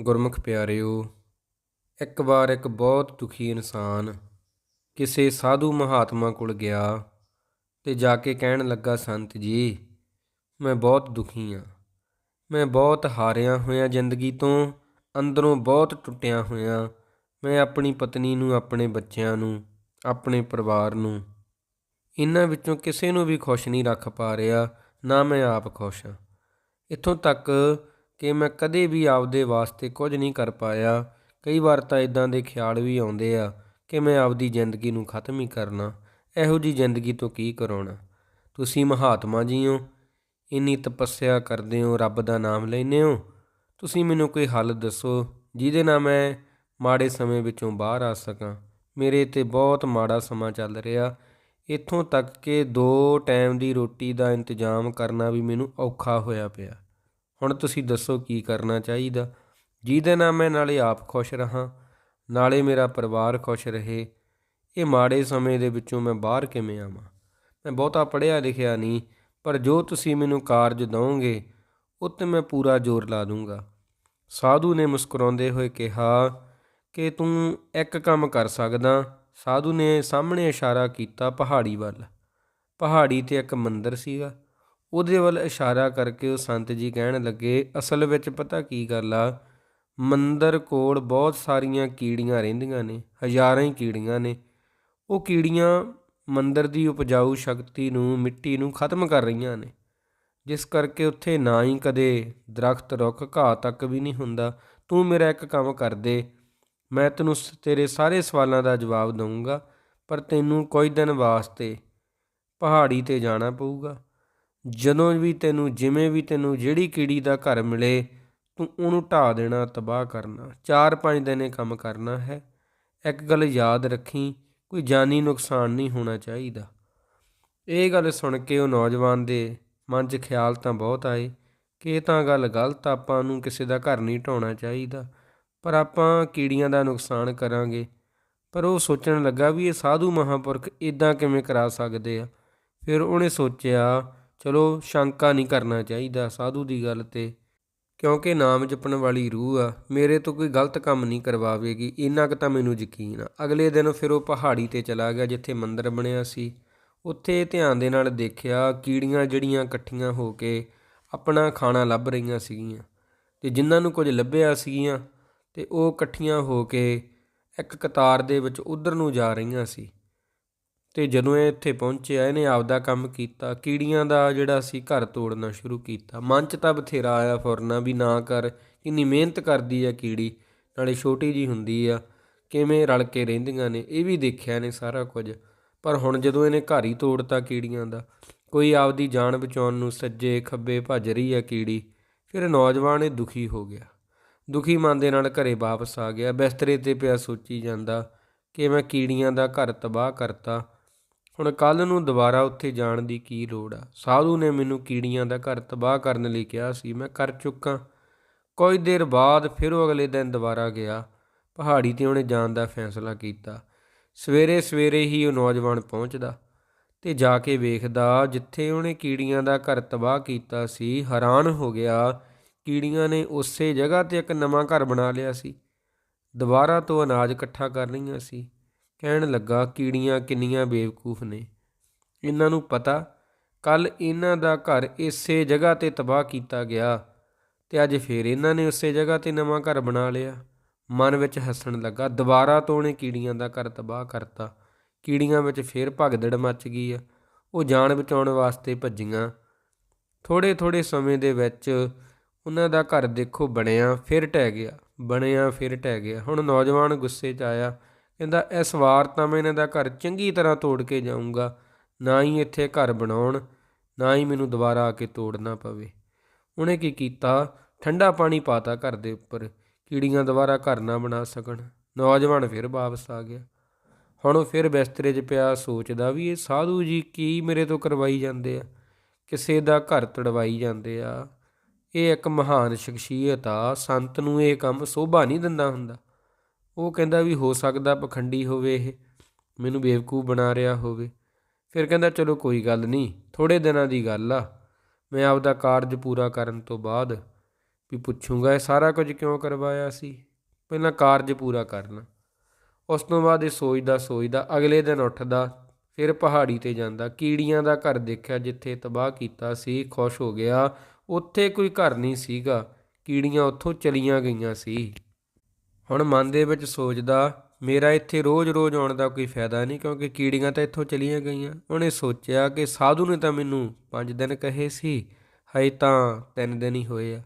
ਗੁਰਮੁਖ ਪਿਆਰਿਓ, ਇੱਕ ਵਾਰ ਇੱਕ ਬਹੁਤ ਦੁਖੀ ਇਨਸਾਨ ਕਿਸੇ ਸਾਧੂ ਮਹਾਤਮਾ ਕੋਲ ਗਿਆ ਤੇ ਜਾ ਕੇ ਕਹਿਣ ਲੱਗਾ, ਸੰਤ ਜੀ, ਮੈਂ ਬਹੁਤ ਦੁਖੀ ਹਾਂ ਮੈਂ ਬਹੁਤ ਹਾਰਿਆ ਹੋਇਆ ਜ਼ਿੰਦਗੀ ਤੋਂ, ਅੰਦਰੋਂ ਬਹੁਤ ਟੁੱਟਿਆ ਹੋਇਆ। ਮੈਂ ਆਪਣੀ ਪਤਨੀ ਨੂੰ, ਆਪਣੇ ਬੱਚਿਆਂ ਨੂੰ, ਆਪਣੇ ਪਰਿਵਾਰ ਨੂੰ ਇਹਨਾਂ ਵਿੱਚੋਂ ਕਿਸੇ ਨੂੰ ਵੀ ਖੁਸ਼ ਨਹੀਂ ਰੱਖ ਪਾ ਰਿਹਾ, ਨਾ ਮੈਂ ਆਪ ਖੁਸ਼ ਹਾਂ ਇੱਥੋਂ ਤੱਕ ਕਿ ਮੈਂ ਕਦੇ ਵੀ ਆਪਦੇ ਵਾਸਤੇ ਕੁਝ ਨਹੀਂ ਕਰ ਪਾਇਆ। ਕਈ ਵਾਰ ਤਾਂ ਇਦਾਂ ਦੇ ਖਿਆਲ ਵੀ ਆਉਂਦੇ ਆ ਕਿ ਮੈਂ ਆਪਦੀ ਜ਼ਿੰਦਗੀ ਨੂੰ ਖਤਮ ਹੀ ਕਰਨਾ, ਇਹੋ ਜੀ ਜ਼ਿੰਦਗੀ ਤੋਂ ਕੀ ਕਰਾਉਣਾ। ਤੁਸੀਂ ਮਹਾਤਮਾ ਜੀ ਹੋ, ਇੰਨੀ ਤਪੱਸਿਆ ਕਰਦੇ ਹੋ, ਰੱਬ ਦਾ ਨਾਮ ਲੈਂਦੇ ਹੋ। ਤੁਸੀਂ ਮੈਨੂੰ ਕੋਈ ਹੱਲ ਦੱਸੋ, ਜਿਹਦੇ ਨਾਲ ਮੈਂ ਮਾੜੇ ਸਮੇਂ ਵਿੱਚੋਂ ਬਾਹਰ ਆ ਸਕਾਂ। ਮੇਰੇ ਤੇ ਬਹੁਤ ਮਾੜਾ ਸਮਾਂ ਚੱਲ ਰਿਹਾ। ਇੱਥੋਂ ਤੱਕ ਕਿ ਦੋ ਟਾਈਮ ਦੀ ਰੋਟੀ ਦਾ ਇੰਤਜ਼ਾਮ ਕਰਨਾ ਵੀ ਮੈਨੂੰ ਔਖਾ ਹੋਇਆ ਪਿਆ। ਹੁਣ ਤੁਸੀਂ ਦੱਸੋ ਕੀ ਕਰਨਾ ਚਾਹੀਦਾ? ਜਿਹਦੇ ਨਾਲ ਮੈਂ ਨਾਲੇ ਆਪ ਖੁਸ਼ ਰਹਾ, ਨਾਲੇ ਮੇਰਾ ਪਰਿਵਾਰ ਖੁਸ਼ ਰਹੇ, ਇਹ ਮਾੜੇ ਸਮੇਂ ਦੇ ਵਿੱਚੋਂ ਮੈਂ ਬਾਹਰ ਕਿਵੇਂ ਆਵਾਂ? ਮੈਂ ਬਹੁਤਾ ਪੜ੍ਹਿਆ ਲਿਖਿਆ ਨਹੀਂ, ਪਰ ਜੋ ਤੁਸੀਂ ਮੈਨੂੰ ਕਾਰਜ ਦਵੋਗੇ ਉੱਤੇ ਮੈਂ ਪੂਰਾ ਜ਼ੋਰ ਲਾ ਦੂੰਗਾ। ਸਾਧੂ ਨੇ ਮੁਸਕਰਾਉਂਦੇ ਹੋਏ ਕਿਹਾ, ਕਿ ਤੂੰ ਇੱਕ ਕੰਮ ਕਰ ਸਕਦਾ। ਸਾਧੂ ਨੇ ਸਾਹਮਣੇ ਇਸ਼ਾਰਾ ਕੀਤਾ ਪਹਾੜੀ ਵੱਲ। ਪਹਾੜੀ ਤੇ ਇੱਕ ਮੰਦਰ ਸੀਗਾ। ਉਹਦੇ ਵੱਲ ਇਸ਼ਾਰਾ ਕਰਕੇ ਉਹ ਸੰਤ ਜੀ ਕਹਿਣ ਲੱਗੇ, ਅਸਲ ਵਿੱਚ ਪਤਾ ਕੀ ਗੱਲ ਆ? ਮੰਦਰ ਕੋਲ ਬਹੁਤ ਸਾਰੀਆਂ ਕੀੜੀਆਂ ਰਹਿੰਦੀਆਂ ਨੇ, ਹਜ਼ਾਰਾਂ ਹੀ ਕੀੜੀਆਂ ਨੇ। ਉਹ ਕੀੜੀਆਂ ਮੰਦਰ ਦੀ ਉਪਜਾਊ ਸ਼ਕਤੀ ਨੂੰ, ਮਿੱਟੀ ਨੂੰ ਖਤਮ ਕਰ ਰਹੀਆਂ ਨੇ। ਜਿਸ ਕਰਕੇ ਉੱਥੇ ਨਾ ਹੀ ਕਦੇ ਦਰਖਤ ਰੁੱਖ, ਘਾਹ ਤੱਕ ਵੀ ਨਹੀਂ ਹੁੰਦਾ। ਤੂੰ ਮੇਰਾ ਇੱਕ ਕੰਮ ਕਰ ਦੇ। ਮੈਂ ਤੈਨੂੰ ਸ- ਤੇਰੇ ਸਾਰੇ ਸਵਾਲਾਂ ਦਾ ਜਵਾਬ ਦਊਂਗਾ, ਪਰ ਤੈਨੂੰ ਕੁਝ ਦਿਨ ਵਾਸਤੇ ਪਹਾੜੀ ਤੇ ਜਾਣਾ ਪਊਗਾ। ਜਦੋਂ ਵੀ ਤੈਨੂੰ, ਜਿਵੇਂ ਵੀ ਤੈਨੂੰ ਜਿਹੜੀ ਕੀੜੀ ਦਾ ਘਰ ਮਿਲੇ, ਤੂੰ ਉਹਨੂੰ ਢਾ ਦੇਣਾ, ਤਬਾਹ ਕਰਨਾ। 4-5 ਦਿਨ ਇਹ ਕੰਮ ਕਰਨਾ ਹੈ। ਇੱਕ ਗੱਲ ਯਾਦ ਰੱਖੀ, ਕੋਈ ਜਾਨੀ ਨੁਕਸਾਨ ਨਹੀਂ ਹੋਣਾ ਚਾਹੀਦਾ। ਇਹ ਗੱਲ ਸੁਣ ਕੇ ਉਹ ਨੌਜਵਾਨ ਦੇ ਮਨ 'ਚ ਖਿਆਲ ਤਾਂ ਬਹੁਤ ਆਏ ਕਿ ਇਹ ਤਾਂ ਗੱਲ ਗਲਤ ਆਪਾਂ ਨੂੰ ਕਿਸੇ ਦਾ ਘਰ ਨਹੀਂ ਢਾਉਣਾ ਚਾਹੀਦਾ। ਪਰ ਆਪਾਂ ਕੀੜੀਆਂ ਦਾ ਨੁਕਸਾਨ ਕਰਾਂਗੇ। ਪਰ ਉਹ ਸੋਚਣ ਲੱਗਾ ਵੀ ਇਹ ਸਾਧੂ ਮਹਾਂਪੁਰਖ ਇਦਾਂ ਕਿਵੇਂ ਕਰਾ ਸਕਦੇ ਆ? ਫਿਰ ਉਹਨੇ ਸੋਚਿਆ ਚਲੋ ਸ਼ੰਕਾ ਨਹੀਂ ਕਰਨਾ ਚਾਹੀਦਾ ਸਾਧੂ ਦੀ ਗੱਲ ਤੇ। ਕਿਉਂਕਿ ਨਾਮ ਜਪਣ ਵਾਲੀ ਰੂਹ ਆ, ਮੇਰੇ ਤੋਂ ਕੋਈ ਗਲਤ ਕੰਮ ਨਹੀਂ ਕਰਵਾਵੇਗੀ, ਇੰਨਾ ਕੁ ਤਾਂ ਮੈਨੂੰ ਯਕੀਨ ਆ। ਅਗਲੇ ਦਿਨ ਫਿਰ ਉਹ ਪਹਾੜੀ ਤੇ ਚਲਾ ਗਿਆ, ਜਿੱਥੇ ਮੰਦਿਰ ਬਣਿਆ ਸੀ। ਉੱਥੇ ਧਿਆਨ ਦੇ ਨਾਲ ਦੇਖਿਆ, ਕੀੜੀਆਂ ਜਿਹੜੀਆਂ ਇਕੱਠੀਆਂ ਹੋ ਕੇ ਆਪਣਾ ਖਾਣਾ ਲੱਭ ਰਹੀਆਂ ਸੀਗੀਆਂ। ਤੇ ਜਿਨ੍ਹਾਂ ਨੂੰ ਕੁਝ ਲੱਭਿਆ ਸੀਗੀਆਂ, ਤੇ ਉਹ ਇਕੱਠੀਆਂ ਹੋ ਕੇ ਇੱਕ ਕਤਾਰ ਦੇ ਵਿੱਚ ਉਧਰ ਨੂੰ ਜਾ ਰਹੀਆਂ ਸੀ। ਤੇ ਜਦੋਂ ਇਹ ਇੱਥੇ ਪਹੁੰਚਿਆ ਇਹਨੇ ਆਪਦਾ ਕੰਮ ਕੀਤਾ, ਕੀੜੀਆਂ ਦਾ ਜਿਹੜਾ ਸੀ ਘਰ ਤੋੜਨਾ ਸ਼ੁਰੂ ਕੀਤਾ। ਮਨ 'ਚ ਤਾਂ ਬਥੇਰਾ ਆਇਆ ਫੁਰਨਾ ਵੀ ਨਾ ਕਰ, ਕਿੰਨੀ ਮਿਹਨਤ ਕਰਦੀ ਆ ਕੀੜੀ, ਨਾਲੇ ਛੋਟੀ ਜੀ ਹੁੰਦੀ ਆ, ਕਿਵੇਂ ਰਲ ਕੇ ਰਹਿੰਦੀਆਂ ਨੇ, ਇਹ ਵੀ ਦੇਖਿਆ ਨੇ ਸਾਰਾ ਕੁਝ। ਪਰ ਹੁਣ ਜਦੋਂ ਇਹਨੇ ਘਰ ਹੀ ਤੋੜਤਾ ਕੀੜੀਆਂ ਦਾ, ਕੋਈ ਆਪਦੀ ਜਾਨ ਬਚਾਉਣ ਨੂੰ ਸੱਜੇ ਖੱਬੇ ਭੱਜ ਰਹੀ ਆ ਕੀੜੀ, ਫਿਰ ਨੌਜਵਾਨ ਇਹ ਦੁਖੀ ਹੋ ਗਿਆ। ਦੁਖੀ ਮਨ ਦੇ ਨਾਲ ਘਰੇ ਵਾਪਸ ਆ ਗਿਆ। ਬਿਸਤਰੇ ਤੇ ਪਿਆ ਸੋਚੀ ਜਾਂਦਾ ਕਿ ਮੈਂ ਕੀੜੀਆਂ ਦਾ ਘਰ ਤਬਾਹ ਕਰਤਾ ਹੁਣ ਕੱਲ ਨੂੰ ਦੁਬਾਰਾ ਉੱਥੇ ਜਾਣ ਦੀ ਕੀ ਲੋੜ ਆ? ਸਾਧੂ ਨੇ ਮੈਨੂੰ ਕੀੜੀਆਂ ਦਾ ਘਰ ਤਬਾਹ ਕਰਨ ਲਈ ਕਿਹਾ ਸੀ, ਮੈਂ ਕਰ ਚੁੱਕਾ। ਕੁਝ ਦੇਰ ਬਾਅਦ ਫਿਰ ਉਹ ਅਗਲੇ ਦਿਨ ਦੁਬਾਰਾ ਗਿਆ, ਪਹਾੜੀ ਤੇ ਉਹਨੇ ਜਾਣ ਦਾ ਫੈਸਲਾ ਕੀਤਾ। ਸਵੇਰੇ ਸਵੇਰੇ ਹੀ ਉਹ ਨੌਜਵਾਨ ਪਹੁੰਚਦਾ ਤੇ ਜਾ ਕੇ ਵੇਖਦਾ ਜਿੱਥੇ ਉਹਨੇ ਕੀੜੀਆਂ ਦਾ ਘਰ ਤਬਾਹ ਕੀਤਾ ਸੀ, ਹੈਰਾਨ ਹੋ ਗਿਆ। ਕੀੜੀਆਂ ਨੇ ਉਸੇ ਜਗ੍ਹਾ ਤੇ ਇੱਕ ਨਵਾਂ ਘਰ ਬਣਾ ਲਿਆ ਸੀ। ਦੁਬਾਰਾ ਤੋਂ ਅਨਾਜ ਇਕੱਠਾ ਕਰ ਰਹੀਆਂ ਸੀ। ਕਹਿਣ ਲੱਗਾ, ਕੀੜੀਆਂ ਕਿੰਨੀਆਂ ਬੇਵਕੂਫ ਨੇ। ਇਹਨਾਂ ਨੂੰ ਪਤਾ ਕੱਲ ਇਹਨਾਂ ਦਾ ਘਰ ਇਸੇ ਜਗ੍ਹਾ ਤੇ ਤਬਾਹ ਕੀਤਾ ਗਿਆ ਤੇ ਅੱਜ ਫੇਰ ਇਹਨਾਂ ਨੇ ਉਸੇ ਜਗ੍ਹਾ ਤੇ ਨਵਾਂ ਘਰ ਬਣਾ ਲਿਆ। ਮਨ ਵਿੱਚ ਹੱਸਣ ਲੱਗਾ। ਦੁਬਾਰਾ ਤੋਂ ਉਹਨੇ ਕੀੜੀਆਂ ਦਾ ਘਰ ਤਬਾਹ ਕਰਤਾ। ਕੀੜੀਆਂ ਵਿੱਚ ਫੇਰ ਭਗਦੜ ਮੱਚ ਗਈ ਆ। ਉਹ ਜਾਨ ਬਚਾਉਣ ਵਾਸਤੇ ਭੱਜੀਆਂ। ਥੋੜੇ ਥੋੜੇ ਸਮੇਂ ਦੇ ਵਿੱਚ ਉਹਨਾਂ ਦਾ ਘਰ ਦੇਖੋ ਬਣਿਆ, ਫਿਰ ਢਹਿ ਗਿਆ। ਬਣਿਆ, ਫਿਰ ਢਹਿ ਗਿਆ। ਹੁਣ ਨੌਜਵਾਨ ਗੁੱਸੇ 'ਚ ਆਇਆ। ਕਹਿੰਦਾ, ਇਸ ਵਾਰ ਤਾਂ ਮੈਂ ਇਹਨਾਂ ਦਾ ਘਰ ਚੰਗੀ ਤਰ੍ਹਾਂ ਤੋੜ ਕੇ ਜਾਊਂਗਾ। ਨਾ ਹੀ ਇੱਥੇ ਘਰ ਬਣਾਉਣ, ਨਾ ਹੀ ਮੈਨੂੰ ਦੁਬਾਰਾ ਆ ਕੇ ਤੋੜਨਾ ਪਵੇ। ਉਹਨੇ ਕੀ ਕੀਤਾ? ਠੰਡਾ ਪਾਣੀ ਪਾਤਾ ਘਰ ਦੇ ਉੱਪਰ, ਕੀੜੀਆਂ ਦੁਬਾਰਾ ਘਰ ਨਾ ਬਣਾ ਸਕਣ। ਨੌਜਵਾਨ ਫਿਰ ਵਾਪਸ ਆ ਗਿਆ। ਹੁਣ ਉਹ ਫਿਰ ਬਿਸਤਰੇ 'ਚ ਪਿਆ, ਸੋਚਦਾ ਵੀ ਇਹ ਸਾਧੂ ਜੀ ਕੀ ਮੇਰੇ ਤੋਂ ਕਰਵਾਈ ਜਾਂਦੇ ਆ? ਕਿਸੇ ਦਾ ਘਰ ਤੜਵਾਈ ਜਾਂਦੇ ਆ। ਇਹ ਇੱਕ ਮਹਾਨ ਸ਼ਖਸੀਅਤ ਆ। ਸੰਤ ਨੂੰ ਇਹ ਕੰਮ ਸੋਭਾ ਨਹੀਂ ਦਿੰਦਾ ਹੁੰਦਾ। ਉਹ ਕਹਿੰਦਾ ਵੀ ਹੋ ਸਕਦਾ ਪਖੰਡੀ ਹੋਵੇ ਇਹ, ਮੈਨੂੰ ਬੇਵਕੂਫ ਬਣਾ ਰਿਹਾ ਹੋਵੇ। ਫਿਰ ਕਹਿੰਦਾ, ਚਲੋ ਕੋਈ ਗੱਲ ਨਹੀਂ ਥੋੜੇ ਦਿਨਾਂ ਦੀ ਗੱਲ ਆ। ਮੈਂ ਆਪਦਾ ਕਾਰਜ ਪੂਰਾ ਕਰਨ ਤੋਂ ਬਾਅਦ ਵੀ ਪੁੱਛੂੰਗਾ, ਇਹ ਸਾਰਾ ਕੁਝ ਕਿਉਂ ਕਰਵਾਇਆ ਸੀ? ਪਹਿਲਾਂ ਕਾਰਜ ਪੂਰਾ ਕਰਨਾ। ਉਸ ਤੋਂ ਬਾਅਦ ਇਹ ਸੋਚਦਾ ਸੋਚਦਾ, ਅਗਲੇ ਦਿਨ ਉੱਠਦਾ, ਫਿਰ ਪਹਾੜੀ ਤੇ ਜਾਂਦਾ। ਕੀੜੀਆਂ ਦਾ ਘਰ ਦੇਖਿਆ, ਜਿੱਥੇ ਤਬਾਹ ਕੀਤਾ ਸੀ, ਖੁਸ਼ ਹੋ ਗਿਆ। ਉੱਥੇ ਕੋਈ ਘਰ ਨਹੀਂ ਸੀਗਾ। ਕੀੜੀਆਂ ਉੱਥੋਂ ਚਲੀਆਂ ਗਈਆਂ ਸੀ। ਹੁਣ ਮਨ ਦੇ ਵਿੱਚ ਸੋਚਦਾ, ਮੇਰਾ ਇੱਥੇ ਰੋਜ਼-ਰੋਜ਼ ਆਉਣ ਦਾ ਕੋਈ ਫਾਇਦਾ ਨਹੀਂ ਕਿਉਂਕਿ ਕੀੜੀਆਂ ਤਾਂ ਇੱਥੋਂ ਚਲੀਆਂ ਗਈਆਂ। ਉਹਨੇ ਸੋਚਿਆ ਕਿ ਸਾਧੂ ਨੇ ਤਾਂ ਮੈਨੂੰ 5 ਦਿਨ ਕਹੇ ਸੀ, ਹਜੇ ਤਾਂ 3 ਦਿਨ ਹੀ ਹੋਏ ਆ।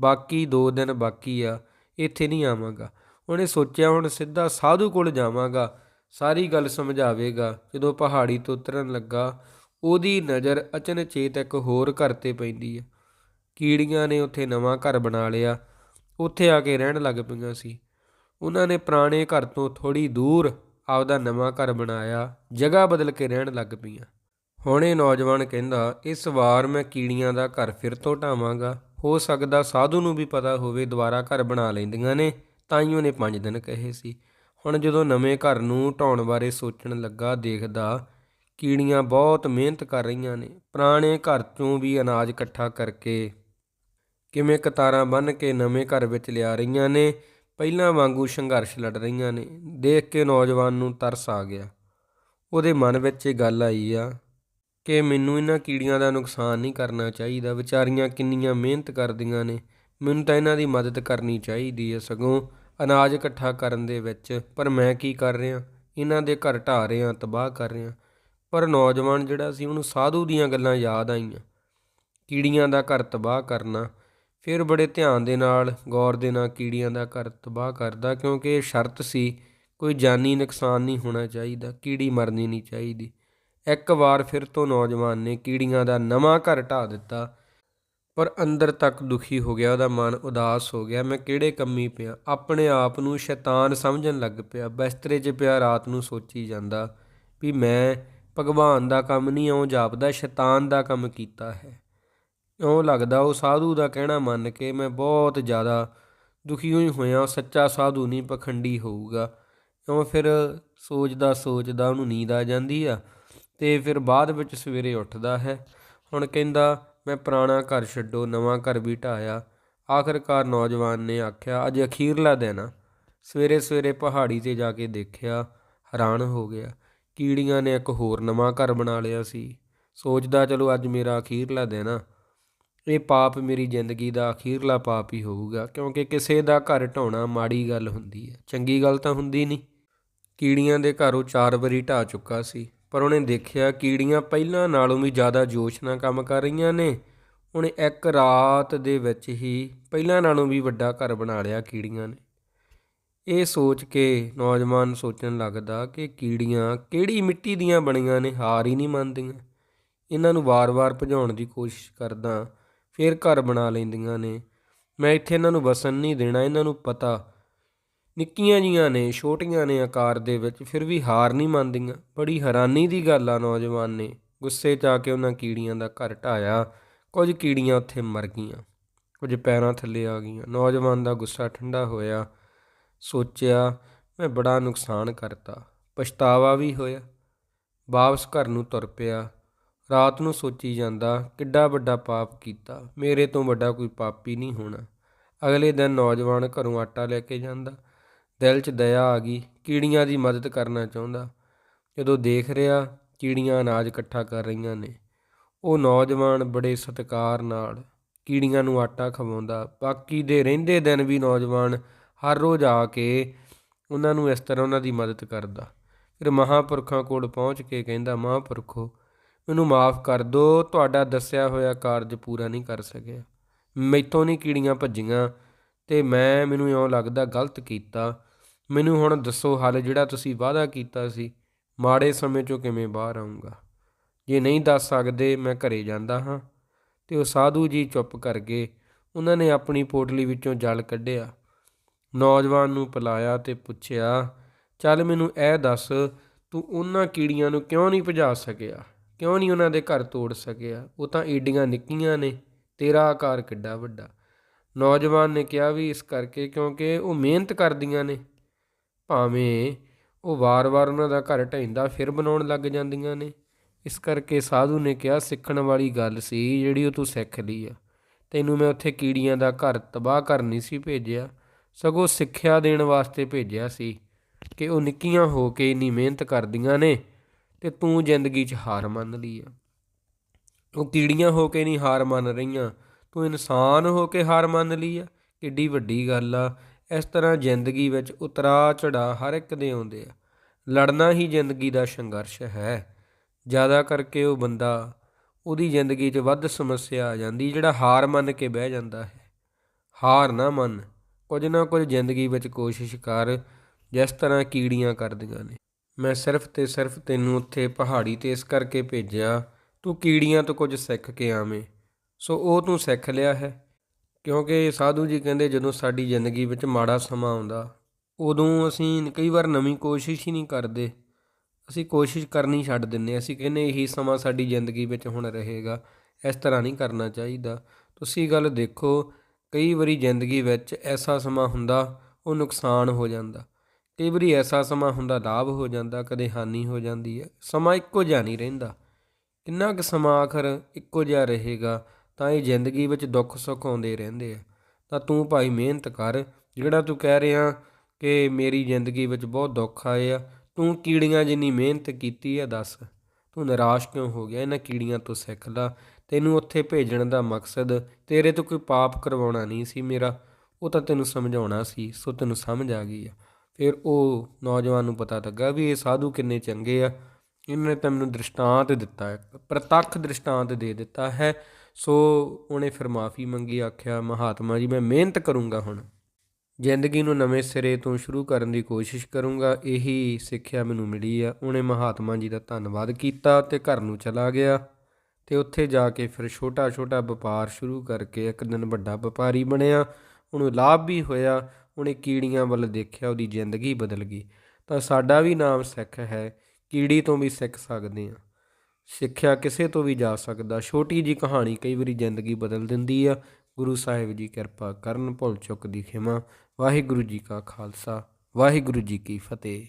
ਬਾਕੀ 2 ਦਿਨ ਬਾਕੀ ਆ, ਇੱਥੇ ਨਹੀਂ ਆਵਾਂਗਾ। ਉਹਨੇ ਸੋਚਿਆ ਹੁਣ ਸਿੱਧਾ ਸਾਧੂ ਕੋਲ ਜਾਵਾਂਗਾ, ਸਾਰੀ ਗੱਲ ਸਮਝਾਵੇਗਾ। ਜਦੋਂ ਪਹਾੜੀ ਤੋਂ ਉਤਰਨ ਲੱਗਾ, ਉਹਦੀ ਨਜ਼ਰ ਅਚਨਚੇਤ ਇੱਕ ਹੋਰ ਘਰ ਤੇ ਪੈਂਦੀ ਆ। ਕੀੜੀਆਂ ਨੇ ਉੱਥੇ ਨਵਾਂ ਘਰ ਬਣਾ ਲਿਆ। ਉੱਥੇ ਆ ਕੇ ਰਹਿਣ ਲੱਗ ਪਈਆਂ ਸੀ। ਉਹਨਾਂ ਨੇ ਪੁਰਾਣੇ ਘਰ ਤੋਂ ਥੋੜੀ ਦੂਰ ਆਪਦਾ ਨਵਾਂ ਘਰ ਬਣਾਇਆ, ਜਗ੍ਹਾ ਬਦਲ ਕੇ ਰਹਿਣ ਲੱਗ ਪਈਆਂ। ਹੁਣ ਇਹ ਨੌਜਵਾਨ ਕਹਿੰਦਾ, ਇਸ ਵਾਰ ਮੈਂ ਕੀੜੀਆਂ ਦਾ ਘਰ ਫਿਰ ਤੋਂ ਢਾਵਾਂਗਾ। ਹੋ ਸਕਦਾ ਸਾਧੂ ਨੂੰ ਵੀ ਪਤਾ ਹੋਵੇ ਦੁਬਾਰਾ ਘਰ ਬਣਾ ਲੈਂਦੀਆਂ ਨੇ। ਤਾਂ ਹੀ ਉਹਨੇ 5 ਦਿਨ ਕਹੇ ਸੀ। ਹੁਣ ਜਦੋਂ ਨਵੇਂ ਘਰ ਨੂੰ ਢਾਉਣ ਬਾਰੇ ਸੋਚਣ ਲੱਗਾ, ਦੇਖਦਾ ਕੀੜੀਆਂ ਬਹੁਤ ਮਿਹਨਤ ਕਰ ਰਹੀਆਂ ਨੇ। ਪੁਰਾਣੇ ਘਰ ਤੋਂ ਵੀ ਅਨਾਜ ਇਕੱਠਾ ਕਰਕੇ ਕਿਵੇਂ ਕਤਾਰਾਂ ਬੰਨ੍ਹ ਕੇ ਨਵੇਂ ਘਰ ਵਿੱਚ ਲਿਆ ਰਹੀਆਂ ਨੇ ਪਹਿਲਾਂ ਵਾਂਗੂ ਸੰਘਰਸ਼ ਲੜ ਰਹੀਆਂ ਨੇ। ਦੇਖ ਕੇ ਨੌਜਵਾਨ ਨੂੰ ਤਰਸ ਆ ਗਿਆ। ਉਹਦੇ ਮਨ ਵਿੱਚ ਇਹ ਗੱਲ ਆਈ ਆ ਕਿ ਮੈਨੂੰ ਇਹਨਾਂ ਕੀੜੀਆਂ ਦਾ ਨੁਕਸਾਨ ਨਹੀਂ ਕਰਨਾ ਚਾਹੀਦਾ। ਵਿਚਾਰੀਆਂ ਕਿੰਨੀਆਂ ਮਿਹਨਤ ਕਰਦੀਆਂ ਨੇ। ਮੈਨੂੰ ਤਾਂ ਇਹਨਾਂ ਦੀ ਮਦਦ ਕਰਨੀ ਚਾਹੀਦੀ ਹੈ ਸਗੋਂ ਅਨਾਜ ਇਕੱਠਾ ਕਰਨ ਦੇ ਵਿੱਚ। ਪਰ ਮੈਂ ਕੀ ਕਰ ਰਿਹਾ? ਇਹਨਾਂ ਦੇ ਘਰ ਢਾ ਰਿਹਾ, ਤਬਾਹ ਕਰ ਰਿਹਾ। ਪਰ ਨੌਜਵਾਨ ਜਿਹੜਾ ਸੀ ਉਹਨੂੰ ਸਾਧੂ ਦੀਆਂ ਗੱਲਾਂ ਯਾਦ ਆਈਆਂ। ਕੀੜੀਆਂ ਦਾ ਘਰ ਤਬਾਹ ਕਰਨਾ ਫਿਰ ਬੜੇ ਧਿਆਨ ਦੇ ਨਾਲ, ਗੌਰ ਦੇ ਨਾਲ ਕੀੜੀਆਂ ਦਾ ਘਰ ਤਬਾਹ ਕਰਦਾ, ਕਿਉਂਕਿ ਇਹ ਸ਼ਰਤ ਸੀ, ਕੋਈ ਜਾਨੀ ਨੁਕਸਾਨ ਨਹੀਂ ਹੋਣਾ ਚਾਹੀਦਾ, ਕੀੜੀ ਮਰਨੀ ਨਹੀਂ ਚਾਹੀਦੀ। ਇੱਕ ਵਾਰ ਫਿਰ ਤੋਂ ਨੌਜਵਾਨ ਨੇ ਕੀੜੀਆਂ ਦਾ ਨਵਾਂ ਘਰ ਢਾ ਦਿੱਤਾ, ਪਰ ਅੰਦਰ ਤੱਕ ਦੁਖੀ ਹੋ ਗਿਆ, ਉਹਦਾ ਮਨ ਉਦਾਸ ਹੋ ਗਿਆ, ਮੈਂ ਕਿਹੜੇ ਕੰਮੀ ਪਿਆ? ਆਪਣੇ ਆਪ ਨੂੰ ਸ਼ੈਤਾਨ ਸਮਝਣ ਲੱਗ ਪਿਆ, ਬਿਸਤਰੇ 'ਚ ਪਿਆ ਰਾਤ ਨੂੰ ਸੋਚੀ ਜਾਂਦਾ ਵੀ ਮੈਂ ਭਗਵਾਨ ਦਾ ਕੰਮ ਨਹੀਂ ਆਉਂ ਜਾਪਦਾ, ਸ਼ੈਤਾਨ ਦਾ ਕੰਮ ਕੀਤਾ ਹੈ। ਇਉਂ ਲੱਗਦਾ ਉਹ ਸਾਧੂ ਦਾ ਕਹਿਣਾ ਮੰਨ ਕੇ ਮੈਂ ਬਹੁਤ ਜ਼ਿਆਦਾ ਦੁਖੀ ਹੋਈ ਹੋਇਆ ਸੱਚਾ ਸਾਧੂ ਨਹੀਂ, ਪਖੰਡੀ ਹੋਊਗਾ। ਇਉਂ ਫਿਰ ਸੋਚਦਾ ਸੋਚਦਾ ਉਹਨੂੰ ਨੀਂਦ ਆ ਜਾਂਦੀ ਆ ਤੇ ਫਿਰ ਬਾਅਦ ਵਿੱਚ ਸਵੇਰੇ ਉੱਠਦਾ ਹੈ। ਹੁਣ ਕਹਿੰਦਾ, ਮੈਂ ਪੁਰਾਣਾ ਘਰ ਛੱਡੋ, ਨਵਾਂ ਘਰ ਵੀ ਢਾਇਆ। ਆਖਰਕਾਰ ਨੌਜਵਾਨ ਨੇ ਆਖਿਆ, ਅੱਜ ਅਖੀਰਲਾ ਦਿਨ ਆ। ਸਵੇਰੇ ਸਵੇਰੇ ਪਹਾੜੀ ਤੇ ਜਾ ਕੇ ਦੇਖਿਆ, ਹੈਰਾਨ ਹੋ ਗਿਆ। ਕੀੜੀਆਂ ਨੇ ਇੱਕ ਹੋਰ ਨਵਾਂ ਘਰ ਬਣਾ ਲਿਆ ਸੀ। ਸੋਚਦਾ, ਚਲੋ ਅੱਜ ਮੇਰਾ ਅਖੀਰਲਾ ਦਿਨ ਆ। ਇਹ ਪਾਪ ਮੇਰੀ ਜ਼ਿੰਦਗੀ ਦਾ ਅਖੀਰਲਾ ਪਾਪ ਹੀ ਹੋਊਗਾ, ਕਿਉਂਕਿ ਕਿਸੇ ਦਾ ਘਰ ਢਾਉਣਾ ਮਾੜੀ ਗੱਲ ਹੁੰਦੀ ਹੈ। ਚੰਗੀ ਗੱਲ ਤਾਂ ਹੁੰਦੀ ਨਹੀਂ। ਕੀੜੀਆਂ ਦੇ ਘਰ ਉਹ ਚਾਰ ਵਾਰੀ ਢਾ ਚੁੱਕਾ ਸੀ, ਪਰ ਉਹਨੇ ਦੇਖਿਆ ਕੀੜੀਆਂ ਪਹਿਲਾਂ ਨਾਲੋਂ ਵੀ ਜ਼ਿਆਦਾ ਜੋਸ਼ ਨਾਲ ਕੰਮ ਕਰ ਰਹੀਆਂ ਨੇ। ਉਹਨੇ ਇੱਕ ਰਾਤ ਦੇ ਵਿੱਚ ਹੀ ਪਹਿਲਾਂ ਨਾਲੋਂ ਵੀ ਵੱਡਾ ਘਰ ਬਣਾ ਲਿਆ ਕੀੜੀਆਂ ਨੇ। ਇਹ ਸੋਚ ਕੇ ਨੌਜਵਾਨ ਸੋਚਣ ਲੱਗਦਾ ਕਿ ਕੀੜੀਆਂ ਕਿਹੜੀ ਮਿੱਟੀ ਦੀਆਂ ਬਣੀਆਂ ਨੇ, ਹਾਰ ਹੀ ਨਹੀਂ ਮੰਨਦੀਆਂ। ਇਹਨਾਂ ਨੂੰ ਵਾਰ-ਵਾਰ ਭਜਾਉਣ ਦੀ ਕੋਸ਼ਿਸ਼ ਕਰਦਾ ਫਿਰ ਘਰ ਬਣਾ ਲੈਂਦੀਆਂ ਨੇ। ਮੈਂ ਇੱਥੇ ਇਹਨਾਂ ਨੂੰ ਵਸਣ ਨਹੀਂ ਦੇਣਾ, ਇਹਨਾਂ ਨੂੰ ਪਤਾ। ਨਿੱਕੀਆਂ ਜੀਆਂ ਨੇ, ਛੋਟੀਆਂ ਨੇ ਆਕਾਰ ਦੇ ਵਿੱਚ, ਫਿਰ ਵੀ ਹਾਰ ਨਹੀਂ ਮੰਨਦੀਆਂ। ਬੜੀ ਹੈਰਾਨੀ ਦੀ ਗੱਲ ਆ ਨੌਜਵਾਨ ਨੇ। ਗੁੱਸੇ 'ਚ ਆ ਕੇ ਉਹਨਾਂ ਕੀੜੀਆਂ ਦਾ ਘਰ ਢਾਇਆ। ਕੁਝ ਕੀੜੀਆਂ ਉੱਥੇ ਮਰ ਗਈਆਂ। ਕੁਝ ਪੈਰਾਂ ਥੱਲੇ ਆ ਗਈਆਂ। ਨੌਜਵਾਨ ਦਾ ਗੁੱਸਾ ਠੰਡਾ ਹੋਇਆ। ਸੋਚਿਆ, ਮੈਂ ਬੜਾ ਨੁਕਸਾਨ ਕਰਤਾ। ਪਛਤਾਵਾ ਵੀ ਹੋਇਆ। ਵਾਪਸ ਘਰ ਨੂੰ ਤੁਰ ਪਿਆ। ਰਾਤ ਨੂੰ ਸੋਚੀ ਜਾਂਦਾ, ਕਿੱਡਾ ਵੱਡਾ ਪਾਪ ਕੀਤਾ, ਮੇਰੇ ਤੋਂ ਵੱਡਾ ਕੋਈ ਪਾਪੀ ਨਹੀਂ ਹੋਣਾ। ਅਗਲੇ ਦਿਨ ਨੌਜਵਾਨ ਘਰੋਂ ਆਟਾ ਲੈ ਕੇ ਜਾਂਦਾ, ਦਿਲ 'ਚ ਦਇਆ ਆ ਗਈ, ਕੀੜੀਆਂ ਦੀ ਮਦਦ ਕਰਨਾ ਚਾਹੁੰਦਾ। ਜਦੋਂ ਦੇਖ ਰਿਹਾ, ਕੀੜੀਆਂ ਅਨਾਜ ਇਕੱਠਾ ਕਰ ਰਹੀਆਂ ਨੇ। ਉਹ ਨੌਜਵਾਨ ਬੜੇ ਸਤਿਕਾਰ ਨਾਲ ਕੀੜੀਆਂ ਨੂੰ ਆਟਾ ਖਵਾਉਂਦਾ, ਬਾਕੀ ਦੇ ਰਹਿੰਦੇ ਦਿਨ ਵੀ ਨੌਜਵਾਨ ਹਰ ਰੋਜ਼ ਆ ਕੇ ਉਹਨਾਂ ਨੂੰ ਇਸ ਤਰ੍ਹਾਂ ਉਹਨਾਂ ਦੀ ਮਦਦ ਕਰਦਾ। ਫਿਰ ਮਹਾਪੁਰਖਾਂ ਕੋਲ ਪਹੁੰਚ ਕੇ ਕਹਿੰਦਾ, ਮਹਾਪੁਰਖੋ ਮੈਨੂੰ ਮਾਫ ਕਰ ਦਿਓ ਤੁਹਾਡਾ ਦੱਸਿਆ ਹੋਇਆ ਕਾਰਜ ਪੂਰਾ ਨਹੀਂ ਕਰ ਸਕਿਆ। ਮੈਥੋਂ ਨਹੀਂ ਕੀੜੀਆਂ ਭੱਜੀਆਂ ਤੇ ਮੈਂ, ਮੈਨੂੰ ਇਉਂ ਲੱਗਦਾ ਗਲਤ ਕੀਤਾ। ਮੈਨੂੰ ਹੁਣ ਦੱਸੋ ਹੱਲ ਜਿਹੜਾ ਤੁਸੀਂ ਵਾਅਦਾ ਕੀਤਾ ਸੀ, ਮਾੜੇ ਸਮੇਂ ਚੋਂ ਕਿਵੇਂ ਬਾਹਰ ਆਉਂਗਾ ਜੇ ਨਹੀਂ ਦੱਸ ਸਕਦੇ, ਮੈਂ ਘਰੇ ਜਾਂਦਾ ਹਾਂ। ਤੇ ਉਹ ਸਾਧੂ ਜੀ ਚੁੱਪ ਕਰ ਗਏ। ਉਹਨਾਂ ਨੇ ਆਪਣੀ ਪੋਟਲੀ ਵਿੱਚੋਂ ਜਲ ਕੱਢਿਆ। ਨੌਜਵਾਨ ਨੂੰ ਪਿਲਾਇਆ ਤੇ ਪੁੱਛਿਆ, ਚੱਲ ਮੈਨੂੰ ਇਹ ਦੱਸ, ਤੂੰ ਉਹਨਾਂ ਕੀੜੀਆਂ ਨੂੰ ਕਿਉਂ ਨਹੀਂ ਭਜਾ ਸਕਿਆ? ਕਿਉਂ ਨਹੀਂ ਉਹਨਾਂ ਦੇ ਘਰ ਤੋੜ ਸਕਿਆ? ਉਹ ਤਾਂ ਏਡੀਆਂ ਨਿੱਕੀਆਂ ਨੇ। ਤੇਰਾ ਆਕਾਰ ਕਿੱਡਾ ਵੱਡਾ। ਨੌਜਵਾਨ ਨੇ ਕਿਹਾ ਵੀ ਇਸ ਕਰਕੇ ਕਿਉਂਕਿ ਉਹ ਮਿਹਨਤ ਕਰਦੀਆਂ ਨੇ। ਭਾਵੇਂ ਉਹ ਵਾਰ-ਵਾਰ ਉਹਨਾਂ ਦਾ ਘਰ ਢਹਿੰਦਾ ਫਿਰ ਬਣਾਉਣ ਲੱਗ ਜਾਂਦੀਆਂ ਨੇ। ਇਸ ਕਰਕੇ ਸਾਧੂ ਨੇ ਕਿਹਾ, ਸਿੱਖਣ ਵਾਲੀ ਗੱਲ ਸੀ ਜਿਹੜੀ ਉਹ ਤੂੰ ਸਿੱਖ ਲਈ ਆ। ਤੈਨੂੰ ਮੈਂ ਉੱਥੇ ਕੀੜੀਆਂ ਦਾ ਘਰ ਤਬਾਹ ਕਰ ਨਹੀਂ ਸੀ ਭੇਜਿਆ। ਸਗੋਂ ਸਿੱਖਿਆ ਦੇਣ ਵਾਸਤੇ ਭੇਜਿਆ ਸੀ ਕਿ ਉਹ ਨਿੱਕੀਆਂ ਹੋ ਕੇ ਇੰਨੀ ਮਿਹਨਤ ਕਰਦੀਆਂ ਨੇ। ਤੇ ਤੂੰ ਜ਼ਿੰਦਗੀ 'ਚ ਹਾਰ ਮੰਨ ਲਈ ਆ। ਉਹ ਕੀੜੀਆਂ ਹੋ ਕੇ ਨਹੀਂ ਹਾਰ ਮੰਨ ਰਹੀਆਂ, ਤੂੰ ਇਨਸਾਨ ਹੋ ਕੇ ਹਾਰ ਮੰਨ ਲਈ ਆ। ਕਿੱਡੀ ਵੱਡੀ ਗੱਲ ਆ। ਇਸ ਤਰ੍ਹਾਂ ਜ਼ਿੰਦਗੀ ਵਿੱਚ ਉਤਰਾ ਚੜਾ ਹਰ ਇੱਕ ਦੇ ਆਉਂਦੇ ਆ। ਲੜਨਾ ਹੀ ਜ਼ਿੰਦਗੀ ਦਾ ਸੰਘਰਸ਼ ਹੈ। ਜ਼ਿਆਦਾ ਕਰਕੇ ਉਹ ਬੰਦਾ ਉਹਦੀ ਜ਼ਿੰਦਗੀ 'ਚ ਵੱਧ ਸਮੱਸਿਆ ਆ ਜਾਂਦੀ, ਜਿਹੜਾ ਹਾਰ ਮੰਨ ਕੇ ਬਹਿ ਜਾਂਦਾ ਹੈ। ਹਾਰ ਨਾ ਮੰਨ। ਕੁਝ ਨਾ ਕੁਝ ਜ਼ਿੰਦਗੀ ਵਿੱਚ ਕੋਸ਼ਿਸ਼ ਕਰ, ਜਿਸ ਤਰ੍ਹਾਂ ਕੀੜੀਆਂ ਕਰਦੀਆਂ ਨੇ। ਮੈਂ ਸਿਰਫ ਤੇ ਸਿਰਫ ਤੈਨੂੰ ਉੱਥੇ ਪਹਾੜੀ ਤੇ ਇਸ ਕਰਕੇ ਭੇਜਿਆ, ਤੂੰ ਕੀੜੀਆਂ ਤੋਂ ਕੁਝ ਸਿੱਖ ਕੇ ਆਵੇਂ। ਸੋ ਉਹ ਤੂੰ ਸਿੱਖ ਲਿਆ ਹੈ। ਕਿਉਂਕਿ ਸਾਧੂ ਜੀ ਕਹਿੰਦੇ ਜਦੋਂ ਸਾਡੀ ਜ਼ਿੰਦਗੀ ਵਿੱਚ ਮਾੜਾ ਸਮਾਂ ਆਉਂਦਾ, ਉਦੋਂ ਅਸੀਂ ਕਈ ਵਾਰ ਨਵੀਂ ਕੋਸ਼ਿਸ਼ ਹੀ ਨਹੀਂ ਕਰਦੇ। ਅਸੀਂ ਕੋਸ਼ਿਸ਼ ਕਰਨੀ ਛੱਡ ਦਿੰਨੇ ਅਸੀਂ ਕਹਿੰਦੇ ਇਹੀ ਸਮਾਂ ਸਾਡੀ ਜ਼ਿੰਦਗੀ ਵਿੱਚ ਹੁਣ ਰਹੇਗਾ। ਇਸ ਤਰ੍ਹਾਂ ਨਹੀਂ ਕਰਨਾ ਚਾਹੀਦਾ। ਤੁਸੀਂ ਗੱਲ ਦੇਖੋ, ਕਈ ਵਾਰੀ ਜ਼ਿੰਦਗੀ ਵਿੱਚ ਐਸਾ ਸਮਾਂ ਹੁੰਦਾ, ਉਹ ਨੁਕਸਾਨ ਹੋ ਜਾਂਦਾ। ਕਈ ਵਾਰੀ ਐਸਾ ਸਮਾਂ ਹੁੰਦਾ ਲਾਭ ਹੋ ਜਾਂਦਾ, ਕਦੇ ਹਾਨੀ ਹੋ ਜਾਂਦੀ ਹੈ। ਸਮਾਂ ਇੱਕੋ ਜਿਹਾ ਨਹੀਂ ਰਹਿੰਦਾ। ਕਿੰਨਾ ਕੁ ਸਮਾਂ ਆਖਰ ਇੱਕੋ ਜਿਹਾ ਰਹੇਗਾ, ਤਾਂ ਇਹ ਜ਼ਿੰਦਗੀ ਵਿੱਚ ਦੁੱਖ ਸੁੱਖ ਆਉਂਦੇ ਰਹਿੰਦੇ ਆ। ਤਾਂ ਤੂੰ ਭਾਈ ਮਿਹਨਤ ਕਰ, ਜਿਹੜਾ ਤੂੰ ਕਹਿ ਰਿਹਾ ਕਿ ਮੇਰੀ ਜ਼ਿੰਦਗੀ ਵਿੱਚ ਬਹੁਤ ਦੁੱਖ ਆਏ ਆ, ਤੂੰ ਕੀੜੀਆਂ ਜਿੰਨੀ ਮਿਹਨਤ ਕੀਤੀ ਆ, ਦੱਸ। ਤੂੰ ਨਿਰਾਸ਼ ਕਿਉਂ ਹੋ ਗਿਆ? ਇਹਨਾਂ ਕੀੜੀਆਂ ਤੋਂ ਸਿੱਖ ਲਾ। ਤੈਨੂੰ ਉੱਥੇ ਭੇਜਣ ਦਾ ਮਕਸਦ, ਤੇਰੇ ਤੋਂ ਕੋਈ ਪਾਪ ਕਰਵਾਉਣਾ ਨਹੀਂ ਸੀ ਮੇਰਾ। ਉਹ ਤਾਂ ਤੈਨੂੰ ਸਮਝਾਉਣਾ ਸੀ, ਸੋ ਤੈਨੂੰ ਸਮਝ ਆ ਗਈ ਆ। ਫਿਰ ਉਹ ਨੌਜਵਾਨ ਨੂੰ ਪਤਾ ਲੱਗਾ ਵੀ ਇਹ ਸਾਧੂ ਕਿੰਨੇ ਚੰਗੇ ਆ। ਇਹਨਾਂ ਨੇ ਤਾਂ ਮੈਨੂੰ ਦ੍ਰਿਸ਼ਟਾਂਤ ਦਿੱਤਾ ਹੈ, ਪ੍ਰਤੱਖ ਦ੍ਰਿਸ਼ਟਾਂਤ ਦੇ ਦਿੱਤਾ ਹੈ। ਸੋ ਉਹਨੇ ਫਿਰ ਮਾਫੀ ਮੰਗੀ, ਆਖਿਆ, ਮਹਾਤਮਾ ਜੀ, ਮੈਂ ਮਿਹਨਤ ਕਰੂੰਗਾ ਹੁਣ। ਜ਼ਿੰਦਗੀ ਨੂੰ ਨਵੇਂ ਸਿਰੇ ਤੋਂ ਸ਼ੁਰੂ ਕਰਨ ਦੀ ਕੋਸ਼ਿਸ਼ ਕਰੂੰਗਾ। ਇਹੀ ਸਿੱਖਿਆ ਮੈਨੂੰ ਮਿਲੀ ਆ। ਉਹਨੇ ਮਹਾਤਮਾ ਜੀ ਦਾ ਧੰਨਵਾਦ ਕੀਤਾ ਤੇ ਘਰ ਨੂੰ ਚਲਾ ਗਿਆ ਤੇ ਉੱਥੇ ਜਾ ਕੇ ਫਿਰ ਛੋਟਾ ਛੋਟਾ ਵਪਾਰ ਸ਼ੁਰੂ ਕਰਕੇ ਇੱਕ ਦਿਨ ਵੱਡਾ ਵਪਾਰੀ ਬਣਿਆ। ਉਹਨੂੰ ਲਾਭ ਵੀ ਹੋਇਆ। ਉਹਨੇ ਕੀੜੀਆਂ ਵੱਲ ਦੇਖਿਆ, ਉਹਦੀ ਜ਼ਿੰਦਗੀ ਬਦਲ ਗਈ। ਤਾਂ ਸਾਡਾ ਵੀ ਨਾਮ ਸਿੱਖ ਹੈ, ਕੀੜੀ ਤੋਂ ਵੀ ਸਿੱਖ ਸਕਦੇ ਹਾਂ। ਸਿੱਖਿਆ ਕਿਸੇ ਤੋਂ ਵੀ ਜਾ ਸਕਦਾ। ਛੋਟੀ ਜੀ ਕਹਾਣੀ ਕਈ ਵਾਰੀ ਜ਼ਿੰਦਗੀ ਬਦਲ ਦਿੰਦੀ ਆ। ਗੁਰੂ ਸਾਹਿਬ ਜੀ ਕਿਰਪਾ ਕਰਨ, ਭੁੱਲ ਚੁੱਕ ਦੀ ਖਿਮਾ। ਵਾਹਿਗੁਰੂ ਜੀ ਕਾ ਖਾਲਸਾ, ਵਾਹਿਗੁਰੂ ਜੀ ਕੀ ਫਤਿਹ।